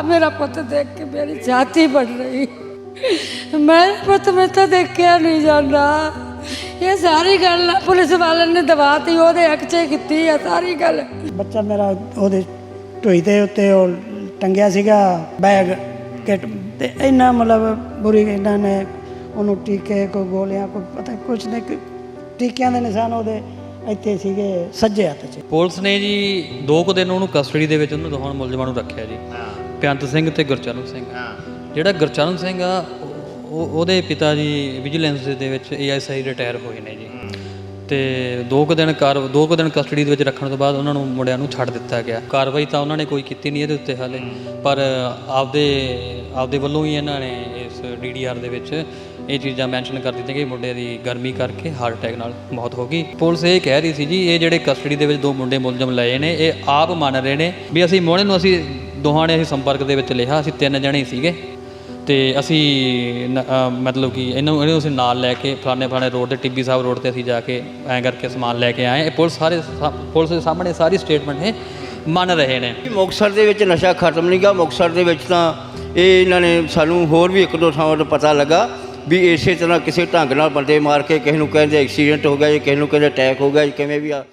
ਆ ਮੇਰਾ ਪੁੱਤ ਦੇਖ ਕੇ ਮੇਰੀ ਛਾਤੀ ਫਟ ਰਹੀ। ਮੈਂ ਪੁੱਤ ਮੈਂ ਤਾਂ ਦੇਖਿਆ ਨਹੀਂ ਜਾਂਦਾ। ਇਹ ਸਾਰੀ ਗੱਲ ਨਾ ਪੁਲਿਸ ਵਾਲਿਆਂ ਨੇ ਦਵਾਤੀ ਉਹਦੇ ਅਕਚੇ ਕੀਤੀ ਆ ਸਾਰੀ ਗੱਲ। ਬੱਚਾ ਮੇਰਾ ਉਹਦੇ ਢੋਈ ਦੇ ਉੱਤੇ ਉਹ ਟੰਗਿਆ ਸੀਗਾ ਬੈਗ ਕਿਟ ਤੇ ਇੰਨਾ ਮਤਲਬ ਬੁਰੀ ਇਹਨਾਂ ਨੇ ਉਹਨੂੰ ਟੀਕੇ ਕੋ ਗੋਲੀਆਂ ਕੋ ਪਤਾ ਕੁਛ ਨਹੀਂ ਕਿ ਟੀਕਿਆਂ ਦੇ ਨਿਸ਼ਾਨ ਉਹਦੇ ਇੱਥੇ ਸੀਗੇ ਸੱਜੇ ਹੱਥ 'ਚ। ਪੁਲਿਸ ਨੇ ਜੀ ਦੋ ਕੁ ਦਿਨ ਉਹਨੂੰ ਕਸਟਡੀ ਦੇ ਵਿੱਚ ਉਹਨੂੰ ਦੋਹਾਂ ਮੁਲਜ਼ਮਾਂ ਨੂੰ ਰੱਖਿਆ ਜੀ। ਬੇਅੰਤ ਸਿੰਘ ਤੇ ਗੁਰਚਰਨ ਸਿੰਘ। ਜਿਹੜਾ ਗੁਰਚਰਨ ਸਿੰਘ ਆ ਉਹ ਉਹਦੇ ਪਿਤਾ ਜੀ ਵਿਜੀਲੈਂਸ ਦੇ ਵਿੱਚ ਏਐਸਆਈ ਰਿਟਾਇਰ ਹੋਏ ਨੇ ਜੀ। ਤੇ ਦੋ ਕੁ ਦਿਨ ਕਾਰ ਦੋ ਕੁ ਦਿਨ ਕਸਟਡੀ ਦੇ ਵਿੱਚ ਰੱਖਣ ਤੋਂ ਬਾਅਦ ਉਹਨਾਂ ਨੂੰ ਮੁੰਡਿਆਂ ਨੂੰ ਛੱਡ ਦਿੱਤਾ ਗਿਆ। ਕਾਰਵਾਈ ਤਾਂ ਉਹਨਾਂ ਨੇ ਕੋਈ ਕੀਤੀ ਨਹੀਂ ਇਹਦੇ ਉੱਤੇ ਹਾਲੇ। ਪਰ ਆਪਦੇ ਆਪਦੇ ਵੱਲੋਂ ਹੀ ਇਹਨਾਂ ਨੇ ਇਸ ਡੀਡੀਆਰ ਦੇ ਵਿੱਚ ਇਹ ਚੀਜ਼ਾਂ ਮੈਂਸ਼ਨ ਕਰ ਦਿੱਤੀਆਂ ਕਿ ਮੁੰਡੇ ਦੀ ਗਰਮੀ ਕਰਕੇ ਹਾਰਟ ਅਟੈਕ ਨਾਲ ਮੌਤ ਹੋ ਗਈ। ਪੁਲਿਸ ਇਹ ਕਹਿ ਰਹੀ ਸੀ ਜੀ ਇਹ ਜਿਹੜੇ ਕਸਟਡੀ ਦੇ ਵਿੱਚ ਦੋ ਮੁੰਡੇ ਮੁਲਜ਼ਮ ਲਏ ਨੇ ਇਹ ਆਪ ਮੰਨ ਰਹੇ ਨੇ ਵੀ ਅਸੀਂ ਮੋਹਣੇ ਨੂੰ ਅਸੀਂ ਦੋਹਾਂ ਨੇ ਅਸੀਂ ਸੰਪਰਕ ਦੇ ਵਿੱਚ ਲਿਆ ਅਸੀਂ ਤਿੰਨ ਜਣੇ ਸੀਗੇ। ਤੇ ਅਸੀਂ ਨ- ਅਹ ਮਤਲਬ ਕਿ ਇਹਨੂੰ ਇਹਨੂੰ ਅਸੀਂ ਨਾਲ ਲੈ ਕੇ ਫਲਾਣੇ ਫਲਾਣੇ ਰੋਡ ਤੇ, ਟਿੱਬੀ ਸਾਹਿਬ ਰੋਡ ਤੇ ਅਸੀਂ ਜਾ ਕੇ ਐਂ ਕਰਕੇ ਸਮਾਨ ਲੈ ਕੇ ਆਏ। ਇਹ ਪੁਲਿਸ ਸਾਰੇ ਸਾ- ਪੁਲਿਸ ਦੇ ਸਾਹਮਣੇ ਸਾਰੀ ਸਟੇਟਮੈਂਟ ਇਹ ਮੰਨ ਰਹੇ ਨੇ। ਮੁਕਤਸਰ ਦੇ ਵਿੱਚ ਨਸ਼ਾ ਖਤਮ ਨਹੀਂ ਗਾ ਮੁਕਤਸਰ ਦੇ ਵਿੱਚ ਤਾਂ ਇਹ ਇਹਨਾਂ ਨੇ ਸਾਨੂੰ ਹੋਰ ਵੀ ਇੱਕ ਦੋ ਥਾਵਾਂ ਤੋਂ ਪਤਾ ਲੱਗਾ ਵੀ ਇਸੇ ਤਰ੍ਹਾਂ ਕਿਸੇ ਢੰਗ ਨਾਲ ਬੰਦੇ ਮਾਰ ਕੇ ਕਿਸੇ ਨੂੰ ਕਹਿੰਦੇ ਐਕਸੀਡੈਂਟ ਹੋ ਗਿਆ ਜੀ ਕਿਸੇ ਨੂੰ ਕਹਿੰਦੇ ਅਟੈਕ ਹੋ ਗਿਆ ਜੀ ਕਿਵੇਂ ਵੀ ਆ।